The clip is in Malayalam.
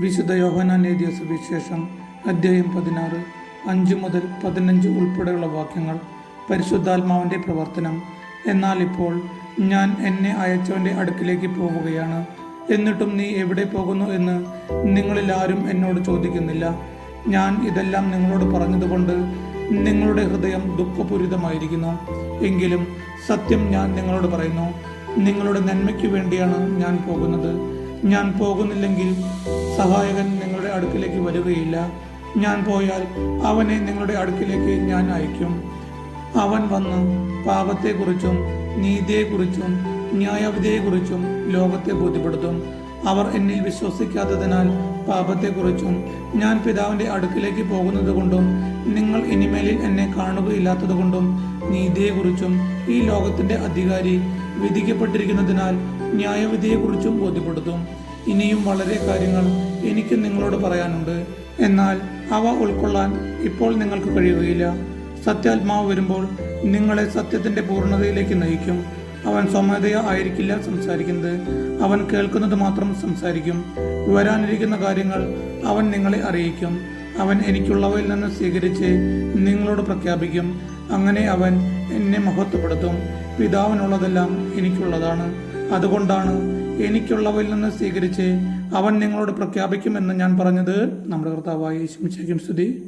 വിശുദ്ധ യോഹനാൻ എഴുതിയ സുവിശേഷം അദ്ധ്യായം പതിനാറ് അഞ്ച് മുതൽ പതിനഞ്ച് ഉൾപ്പെടെയുള്ള വാക്യങ്ങൾ പരിശുദ്ധാത്മാവിന്റെ പ്രവർത്തനം. എന്നാൽ ഇപ്പോൾ ഞാൻ എന്നെ അയച്ചവന്റെ അടുക്കിലേക്ക് പോവുകയാണ്. എന്നിട്ടും നീ എവിടെ പോകുന്നു എന്ന് നിങ്ങളിൽ ആരും എന്നോട് ചോദിക്കുന്നില്ല. ഞാൻ ഇതെല്ലാം നിങ്ങളോട് പറഞ്ഞതുകൊണ്ട് നിങ്ങളുടെ ഹൃദയം ദുഃഖപൂരിതമായിരിക്കുന്നു. എങ്കിലും സത്യം ഞാൻ നിങ്ങളോട് പറയുന്നു. നിങ്ങളുടെ നന്മയ്ക്ക് വേണ്ടിയാണ് ഞാൻ പോകുന്നത്. ഞാൻ പോകുന്നില്ലെങ്കിൽ സഹായകൻ നിങ്ങളുടെ അടുക്കിലേക്ക് വരികയില്ല. ഞാൻ പോയാൽ അവനെ നിങ്ങളുടെ അടുക്കിലേക്ക് ഞാൻ അയക്കും അവൻ വന്ന് പാപത്തെക്കുറിച്ചും നീതിയെക്കുറിച്ചും ന്യായവിധിയെക്കുറിച്ചും ലോകത്തെ ബോധ്യപ്പെടുത്തും. അവർ എന്നിൽ വിശ്വസിക്കാത്തതിനാൽ പാപത്തെക്കുറിച്ചും ഞാൻ പിതാവിന്റെ അടുക്കിലേക്ക് പോകുന്നത് കൊണ്ടും നിങ്ങൾ ഇനിമേലിൽ എന്നെ കാണുകയില്ലാത്തത് കൊണ്ടും നീതിയെക്കുറിച്ചും ഈ ലോകത്തിന്റെ അധികാരി വിധിക്കപ്പെട്ടിരിക്കുന്നതിനാൽ ന്യായവിധിയെക്കുറിച്ചും ബോധ്യപ്പെടുത്തും. ഇനിയും വളരെ കാര്യങ്ങൾ എനിക്ക് നിങ്ങളോട് പറയാനുണ്ട്. എന്നാൽ അവ ഉൾക്കൊള്ളാൻ ഇപ്പോൾ നിങ്ങൾക്ക് കഴിയുകയില്ല. സത്യാത്മാവ് വരുമ്പോൾ നിങ്ങളെ സത്യത്തിന്റെ പൂർണതയിലേക്ക് നയിക്കും. അവൻ സ്വമേധയ ആയിരിക്കില്ല സംസാരിക്കുന്നത്. അവൻ കേൾക്കുന്നത് മാത്രം സംസാരിക്കും. വരാനിരിക്കുന്ന കാര്യങ്ങൾ അവൻ നിങ്ങളെ അറിയിക്കും. അവൻ എനിക്കുള്ളവയിൽ നിന്ന് സ്വീകരിച്ച് നിങ്ങളോട് പ്രഖ്യാപിക്കും. അങ്ങനെ അവൻ എന്നെ മഹത്വപ്പെടുത്തും. പിതാവിനുള്ളതെല്ലാം എനിക്കുള്ളതാണ്. അതുകൊണ്ടാണ് എനിക്കുള്ളവയിൽ നിന്ന് സ്വീകരിച്ച് അവൻ നിങ്ങളോട് പ്രഖ്യാപിക്കുമെന്ന് ഞാൻ പറഞ്ഞത് നമ്മുടെ കർത്താവായി യേശുമിശയ്ക്കും സ്തുതി.